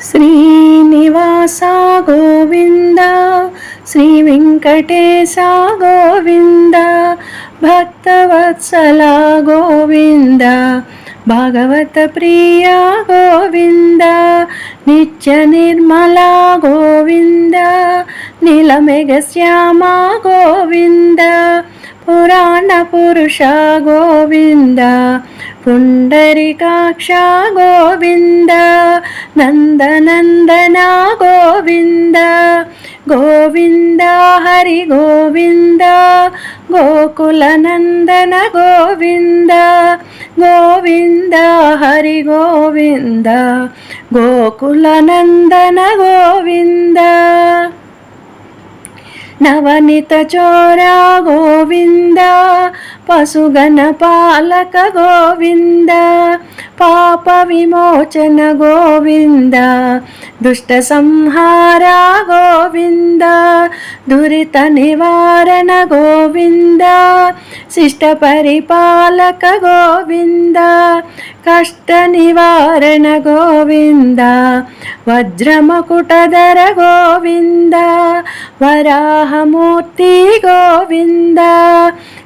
శ్రీనివాస గోవింద శ్రీ వెంకటేశ గోవింద భక్తవత్సల గోవింద భాగవత ప్రియ గోవింద నిత్య నిర్మల గోవింద నీలమేఘ శ్యామ గోవింద పురాణ పురుష గోవింద పుండరికాక్ష గోవింద నందనందన గోవింద గోవింద హరి గోవింద గోకుల నందన గోవింద గోవింద హరి గోవింద గోకుల నందన గోవింద. నవనిత చోరా గోవింద పశుగణ పాలక గోవింద. పాప విమోచన గోవింద దుష్ట సంహార గోవింద దురిత నివారణ గోవింద శిష్ట పరిపాలక గోవింద కష్ట నివారణ గోవింద వజ్రమకుటధర గోవింద వరాహమూర్తి గోవింద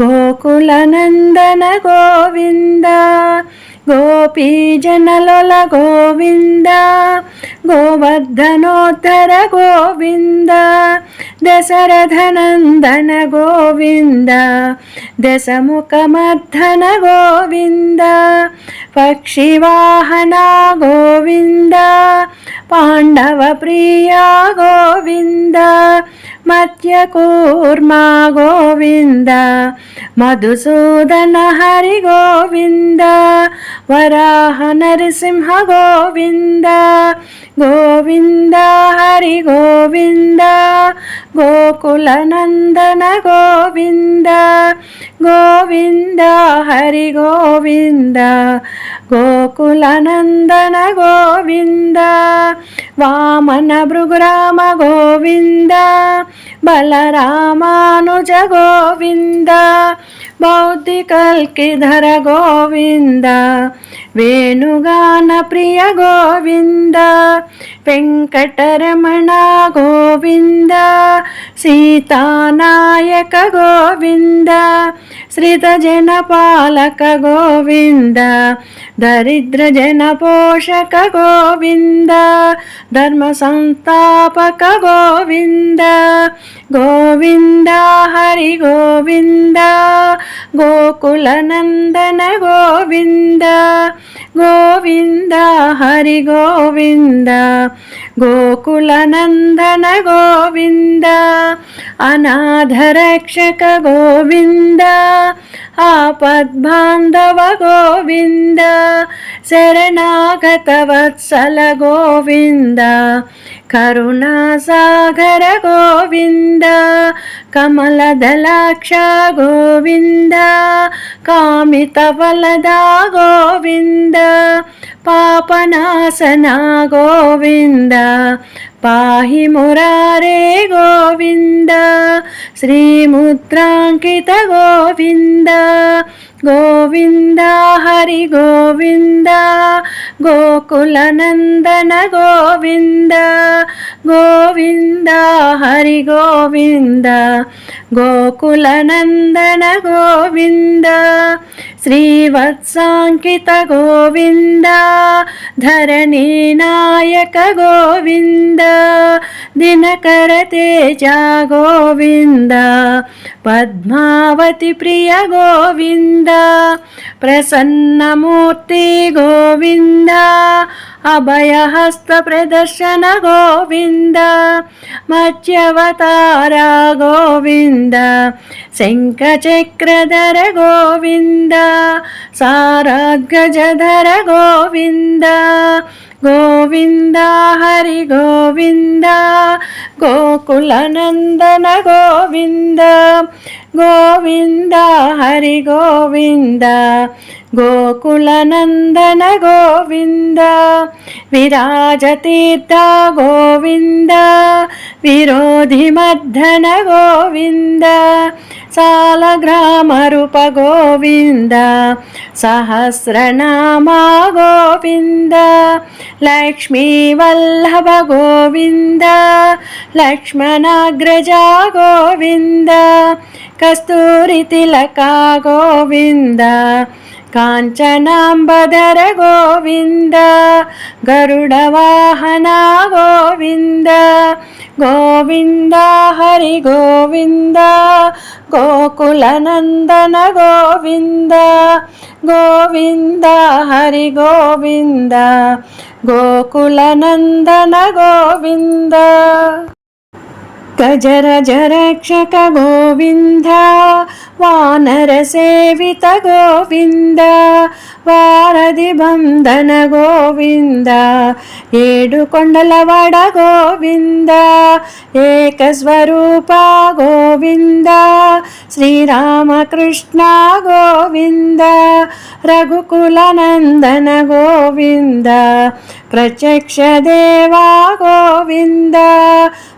గోకులనందన గోవింద గోపీజనలొల గోవింద గోవర్ధనోత్తర గోవింద దశరథనందన గోవింద దశముఖమర్ధన గోవింద పక్షివాహన గోవింద పాండవ ప్రియ గోవింద మత్యకూర్మా గోవింద మధుసూదన హరి గోవింద వరాహ నరసింహ గోవింద గోవింద హరి గోవింద గోకుల నందన గోవింద గోవింద హరి గోవింద గోకుల నందన గోవింద వామన భృగురామ గోవింద బలరామానుజ గోవింద బౌద్ధికల్కిధర గోవింద వేణుగాన ప్రియ గోవింద వెంకటరమణ గోవింద సీతానాయక గోవింద శ్రితజన పాలక గోవింద దరిద్ర జన పోషక గోవింద ధర్మ సంస్థాపక గోవింద గోవింద హరి గోవింద గోకుల నందన గోవింద గోవింద హరి గోవింద గోకుల నందన గోవింద అనాథరక్షక గోవింద ఆపద్బాంధవ గోవింద శరణాగత వత్సల గోవింద కరుణాసాగర గోవింద కమలదలాక్ష గోవింద కామిత ఫలదా గోవింద పాపనాశన గోవింద పాహి మురారే గోవింద శ్రీముద్రాంకిత గోవింద. గోవింద హరి గోవింద గోకుల నందన గోవింద. గోవింద హరి గోవింద గోకుల నందన గోవింద. శ్రీవత్సాంకిత గోవింద ధరణీ నాయక గోవింద దినకర తేజ గోవింద పద్మావతి ప్రియ గోవింద ప్రసన్నమూర్తి గోవింద అభయహస్త ప్రదర్శన గోవింద మత్స్యవతార గోవింద శంఖచక్రధర గోవింద సారాగజధర గోవింద హరి గోవింద గోకులనందన గోవింద గోవింద హరి గోవింద గోకులనందన గోవింద విరాజతీర్థ గోవింద విరోధి మర్ధన గోవింద సాలగ్రామరూప గోవింద సహస్రనామా గోవింద లక్ష్మీవల్లభ గోవింద లక్ష్మణాగ్రజ గోవింద కస్తూరి తిలక గోవింద కాంచనాంబధర గోవింద గరుడవాహన గోవింద గోవింద హరి గోవింద గోకులనందన గోవింద గోవింద హరి గోవింద గోకులనందన గోవింద గజరజరక్షక గోవింద వానర సేవిత గోవింద వారధి బంధన గోవింద ఏడు కొండలవాడ గోవింద ఏకస్వరూప గోవింద శ్రీరామకృష్ణ గోవింద రఘుకులనందన గోవింద ప్రత్యక్ష దేవా గోవింద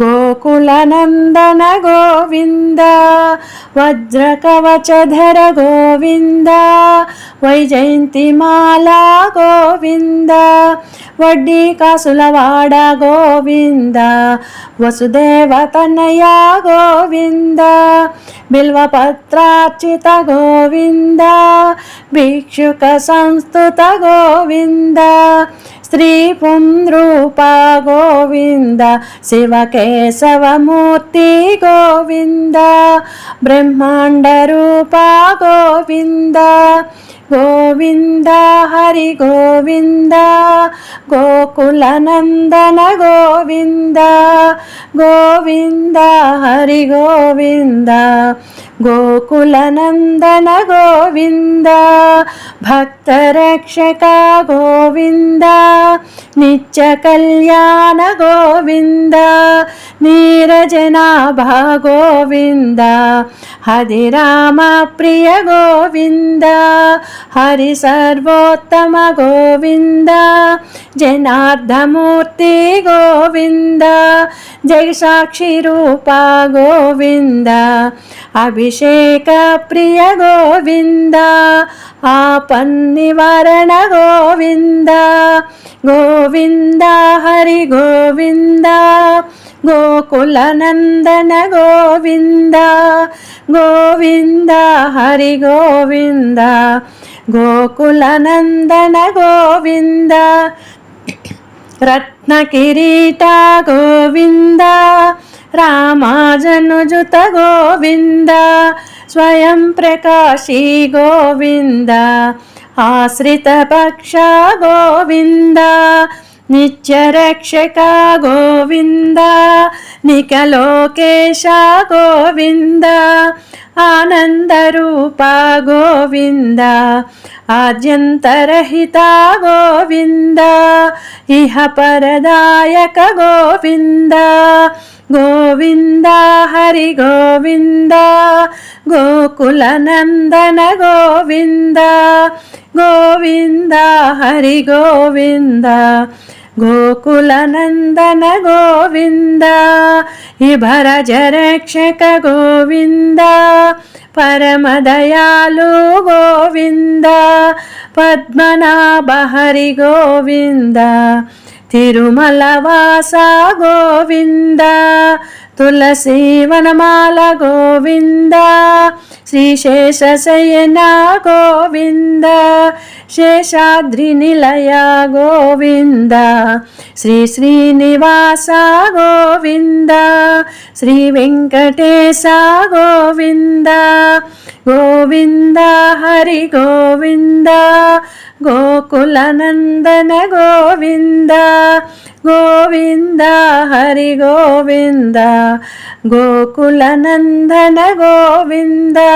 గోకుల నందన గోవింద వజ్రకవచధర గోవింద వైజయంతిమాల గోవింద వడ్డీ కాసులవాడ గోవింద వసుదేవ తనయ గోవింద బిల్వపత్రార్చిత గోవింద స్త్రీ పుంద్రూప గోవింద శివకేశవమూర్తి గోవింద బ్రహ్మాండ రూప గోవింద గోవింద హరి గోవింద గోకుల నందన గోవింద గోవింద హరి గోవింద. గోకుల నందన గోవింద భక్తరక్షక గోవింద నిత్య కళ్యాణ గోవింద నీరజనాభ గోవింద హరి రామ ప్రియ గోవింద హరి సర్వోత్తమ గోవింద జనార్దమూర్తి గోవింద జగసాక్షి రూప గోవింద అభిషేక ప్రియ గోవింద ఆపన్నివరణ గోవింద. గోవింద హరి గోవింద. గోకుల నందన గోవింద. గోవింద హరి గోవింద. గోకుల రత్న కిరీట గోవింద రామాజనుజుత గోవింద స్వయం ప్రకాశీ గోవింద ఆశ్రిత పక్ష గోవింద నిత్యరక్షక గోవింద నికలోకేశ గోవింద ఆనందరూప గోవింద ఆద్యంతరహిత గోవింద ఇహ పరదాయక గోవింద గోవింద హరి గోవింద గోకుల నందన గోవింద గోవింద హరి గోవింద. గోకుల నందన గోవింద ఇభరజ రక్షక గోవింద పరమదయాలు గోవింద పద్మనాభ హరి గోవింద తిరుమల వాస గోవింద తులసి వనమాల గోవింద శ్రీశేషశయన గోవింద శేషాద్రి నిలయ గోవింద శ్రీ శ్రీనివాస గోవింద శ్రీ వెంకటేశ గోవింద గోవింద హరి గోవింద గోకులనందన గోవింద గోవింద హరి గోవింద గోకులనందన గోవింద